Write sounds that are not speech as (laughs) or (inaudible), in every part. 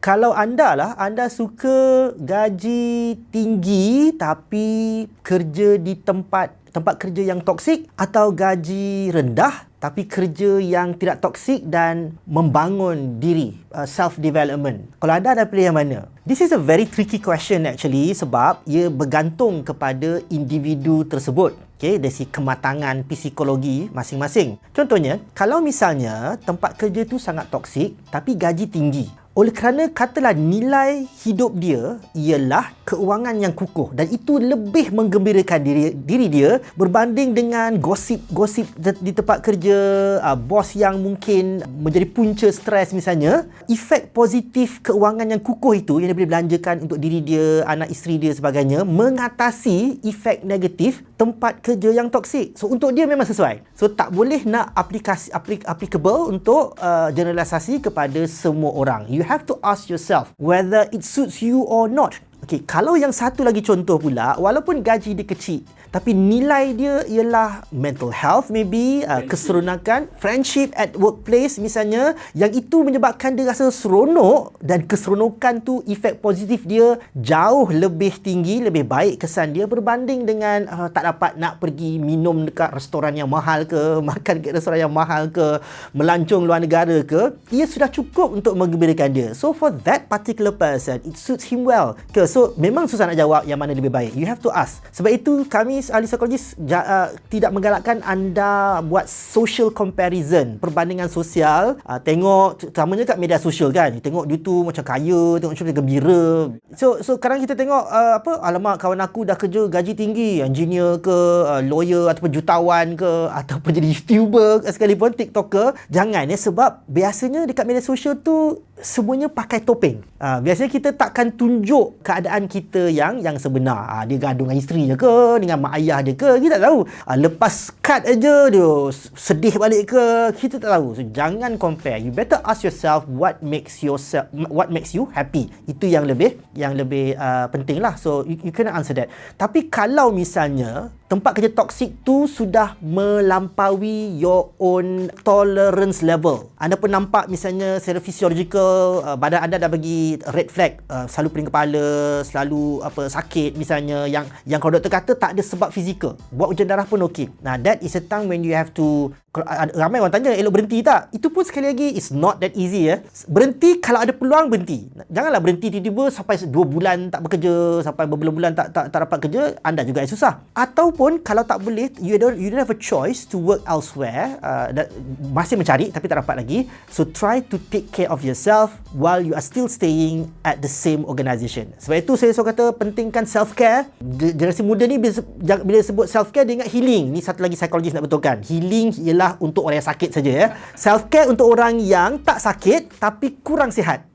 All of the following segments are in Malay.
kalau anda lah, anda suka gaji tinggi tapi kerja di tempat tempat kerja yang toksik atau gaji rendah tapi kerja yang tidak toksik dan membangun diri uh, self development kalau anda ada pilih yang mana? This is a very tricky question actually sebab ia bergantung kepada individu tersebut. Okay, dari si kematangan psikologi masing-masing. Contohnya kalau misalnya tempat kerja tu sangat toksik tapi gaji tinggi oleh kerana katalah nilai hidup dia ialah keuangan yang kukuh dan itu lebih menggembirakan diri diri dia berbanding dengan gosip-gosip di tempat kerja uh, bos yang mungkin menjadi punca stres misalnya efek positif keuangan yang kukuh itu yang dia boleh belanjakan untuk diri dia anak isteri dia sebagainya mengatasi efek negatif tempat kerja yang toksik. So untuk dia memang sesuai. So tak boleh nak aplikasi aplik, applicable untuk uh, generalisasi kepada semua orang. You have to ask yourself whether it suits you or not. Okay, kalau yang satu lagi contoh pula, walaupun gaji dia kecil, tapi nilai dia ialah mental health maybe uh, keseronokan friendship at workplace misalnya yang itu menyebabkan dia rasa seronok dan keseronokan tu efek positif dia jauh lebih tinggi lebih baik kesan dia berbanding dengan uh, tak dapat nak pergi minum dekat restoran yang mahal ke (laughs) makan dekat restoran yang mahal ke melancong luar negara ke ia sudah cukup untuk menggembirakan dia. So for that particular person it suits him well ke? So memang susah nak jawab yang mana lebih baik you have to ask sebab itu kami ahli psikologis ja, uh, tidak menggalakkan anda buat social comparison, perbandingan sosial. Uh, tengok terutamanya kat media sosial kan. Tengok dia tu macam kaya, tengok macam gembira. So so sekarang kita tengok uh, apa alamak kawan aku dah kerja gaji tinggi, engineer ke, uh, lawyer ataupun jutawan ke (laughs) ataupun jadi YouTuber sekalipun TikToker. Jangan ya sebab biasanya dekat media sosial tu semuanya pakai topeng. Uh, biasanya kita takkan tunjuk keadaan kita yang yang sebenar. Uh, dia gaduh dengan isterinya ke, dengan mak ayah dia ke, kita tak tahu. Uh, lepas cut aja dia sedih balik ke, kita tak tahu. So jangan compare. You better ask yourself what makes yourself what makes you happy. Itu yang lebih yang lebih uh, penting lah. So you, you kena answer that. Tapi kalau misalnya tempat kerja toksik tu sudah melampaui your own tolerance level. Anda pun nampak misalnya secara fisiologikal uh, badan anda dah bagi red flag, uh, selalu pening kepala, selalu apa sakit misalnya yang yang kalau doktor kata tak ada sebab fizikal. Buat ujian darah pun okey. Nah, that is a time when you have to ramai orang tanya elok berhenti tak? Itu pun sekali lagi it's not that easy ya. Berhenti kalau ada peluang berhenti. Janganlah berhenti tiba-tiba sampai 2 bulan tak bekerja, sampai berbulan-bulan tak tak tak dapat kerja, anda juga yang susah. Ataupun kalau tak boleh you don't you don't have a choice to work elsewhere, uh, that, masih mencari tapi tak dapat lagi. So try to take care of yourself while you are still staying at the same organisation. Sebab itu saya selalu kata pentingkan self care. Generasi muda ni bila, bila sebut self care dia ingat healing. Ni satu lagi psikologis nak betulkan. Healing ialah adalah untuk orang yang sakit saja ya. Self care untuk orang yang tak sakit tapi kurang sihat.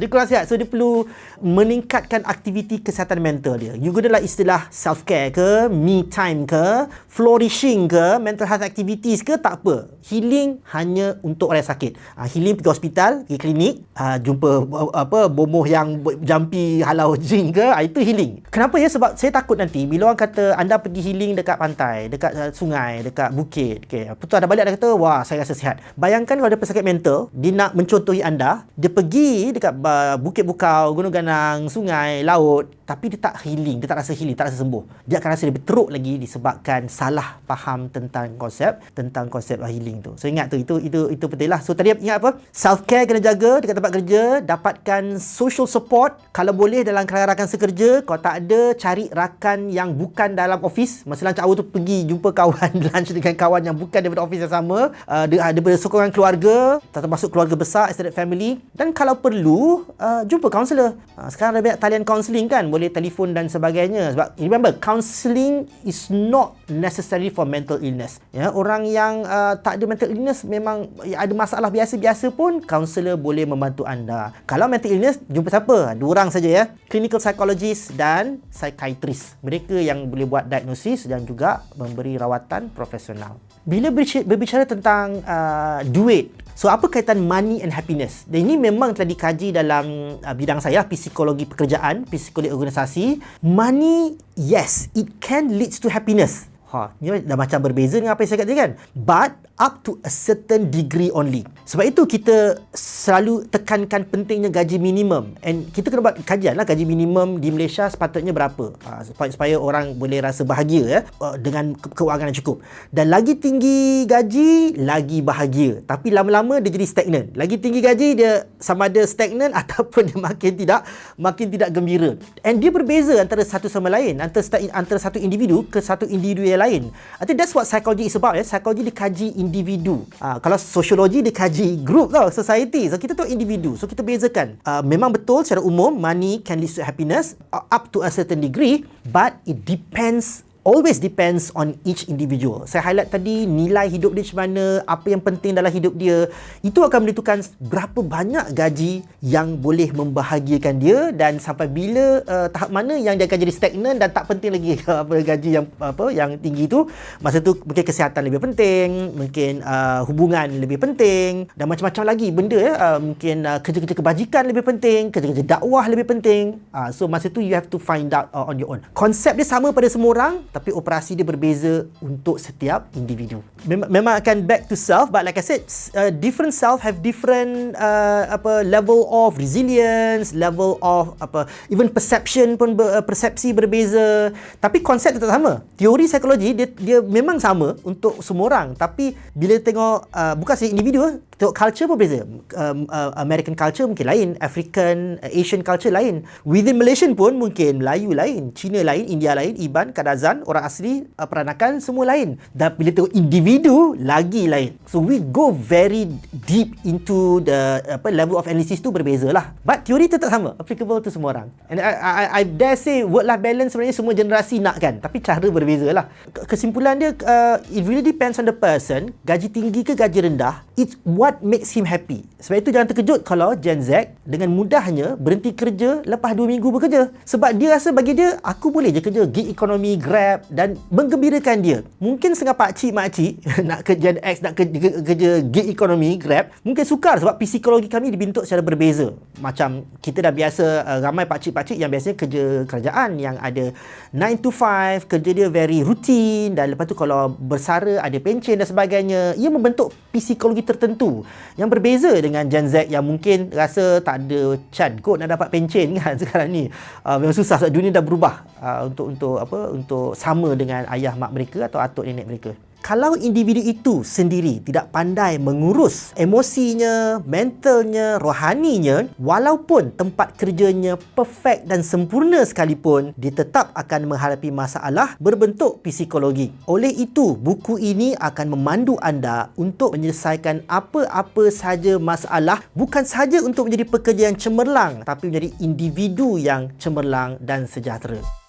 Dia kurang sihat. So dia perlu meningkatkan aktiviti kesihatan mental dia. You gunalah istilah self care ke, me time ke, flourishing ke, mental health activities ke tak apa. Healing hanya untuk orang yang sakit. Ha, healing pergi hospital, pergi klinik, ha, jumpa apa bomoh yang jampi halau jin ke, ha, itu healing. Kenapa ya? Sebab saya takut nanti bila orang kata anda pergi healing dekat pantai, dekat uh, sungai, dekat bukit, okey. Apa tu ada balik dia kata, wah saya rasa sihat. Bayangkan kalau ada pesakit mental, dia nak mencontohi anda, dia pergi dekat bukit bukau, gunung ganang, sungai, laut, tapi dia tak healing, dia tak rasa healing, tak rasa sembuh. Dia akan rasa lebih teruk lagi disebabkan salah faham tentang konsep, tentang konsep healing tu. So ingat tu, itu itu itu penting lah. So tadi ingat apa? Self care kena jaga dekat tempat kerja, dapatkan social support kalau boleh dalam kalangan rakan sekerja, kalau tak ada cari rakan yang bukan dalam office. Masa lunch hour tu pergi jumpa kawan (laughs) lunch dengan kawan yang bukan daripada office yang sama, uh, dia ada sokongan keluarga, termasuk keluarga besar, extended family dan kalau perlu uh, jumpa kaunselor. Uh, sekarang ada banyak talian counselling kan, boleh telefon dan sebagainya. Sebab remember, counselling is not necessary for mental illness. Ya, orang yang uh, tak ada mental illness memang ya, ada masalah biasa-biasa pun kaunselor boleh membantu anda. Kalau mental illness jumpa siapa? Dua orang saja ya. Clinical psychologist dan psychiatrist. Mereka yang boleh buat diagnosis dan juga memberi rawatan profesional. Bila berbicara tentang uh, duit So apa kaitan money and happiness? Dan ini memang telah dikaji dalam uh, bidang saya psikologi pekerjaan, psikologi organisasi. Money yes, it can leads to happiness. Ha, ni dah macam berbeza dengan apa yang saya katakan. But up to a certain degree only. Sebab itu kita selalu tekankan pentingnya gaji minimum. And kita kena buat kajian lah gaji minimum di Malaysia sepatutnya berapa. Uh, supaya, orang boleh rasa bahagia ya, uh, dengan ke- keuangan yang cukup. Dan lagi tinggi gaji, lagi bahagia. Tapi lama-lama dia jadi stagnan. Lagi tinggi gaji dia sama ada stagnan (laughs) ataupun dia makin tidak makin tidak gembira. And dia berbeza antara satu sama lain, antara antara satu individu ke satu individu yang lain. I think that's what psychology is about ya. Psychology dikaji individu. Uh, kalau sosiologi dikaji group tau, society. So kita tu individu. So kita bezakan. Uh, memang betul secara umum money can lead to happiness uh, up to a certain degree, but it depends always depends on each individual. Saya highlight tadi nilai hidup dia macam mana, apa yang penting dalam hidup dia. Itu akan menentukan berapa banyak gaji yang boleh membahagiakan dia dan sampai bila uh, tahap mana yang dia akan jadi stagnan dan tak penting lagi (laughs) apa gaji yang apa yang tinggi itu. Masa tu mungkin kesihatan lebih penting, mungkin uh, hubungan lebih penting dan macam-macam lagi benda ya. Uh, mungkin uh, kerja-kerja kebajikan lebih penting, kerja-kerja dakwah lebih penting. Uh, so masa tu you have to find out uh, on your own. Konsep dia sama pada semua orang tapi operasi dia berbeza untuk setiap individu. Mem- memang akan back to self but like I said uh, different self have different uh, apa level of resilience, level of apa even perception pun ber, uh, persepsi berbeza tapi konsep tetap sama. Teori psikologi dia dia memang sama untuk semua orang tapi bila tengok uh, bukan sahaja individu tengok culture pun berbeza. Um, uh, American culture mungkin lain, African, uh, Asian culture lain. Within Malaysian pun mungkin Melayu lain, Cina lain, India lain, Iban, Kadazan, orang asli, uh, peranakan semua lain. Dan bila tengok individu lagi lain. So we go very deep into the apa level of analysis tu berbeza lah. But teori tetap sama, applicable to semua orang. And I, I, I dare say work life balance sebenarnya semua generasi nak kan, tapi cara berbeza lah. Kesimpulan dia uh, it really depends on the person, gaji tinggi ke gaji rendah, it's what makes him happy. Sebab itu jangan terkejut kalau Gen Z dengan mudahnya berhenti kerja lepas 2 minggu bekerja. Sebab dia rasa bagi dia, aku boleh je kerja gig economy, grab dan menggembirakan dia. Mungkin setengah pakcik makcik (laughs) nak kerja X, nak kerja, kerja gig economy, grab, mungkin sukar sebab psikologi kami dibentuk secara berbeza. Macam kita dah biasa uh, ramai pakcik-pakcik yang biasanya kerja kerajaan yang ada 9 to 5, kerja dia very routine dan lepas tu kalau bersara ada pencen dan sebagainya. Ia membentuk psikologi tertentu yang berbeza dengan Gen Z yang mungkin rasa tak ada chan kot nak dapat pencen (laughs) kan sekarang ni. Uh, memang susah sebab dunia dah berubah uh, untuk untuk apa untuk sama dengan ayah mak mereka atau atuk nenek mereka. Kalau individu itu sendiri tidak pandai mengurus emosinya, mentalnya, rohaninya, walaupun tempat kerjanya perfect dan sempurna sekalipun, dia tetap akan menghadapi masalah berbentuk psikologi. Oleh itu, buku ini akan memandu anda untuk menyelesaikan apa-apa saja masalah bukan saja untuk menjadi pekerja yang cemerlang, tapi menjadi individu yang cemerlang dan sejahtera.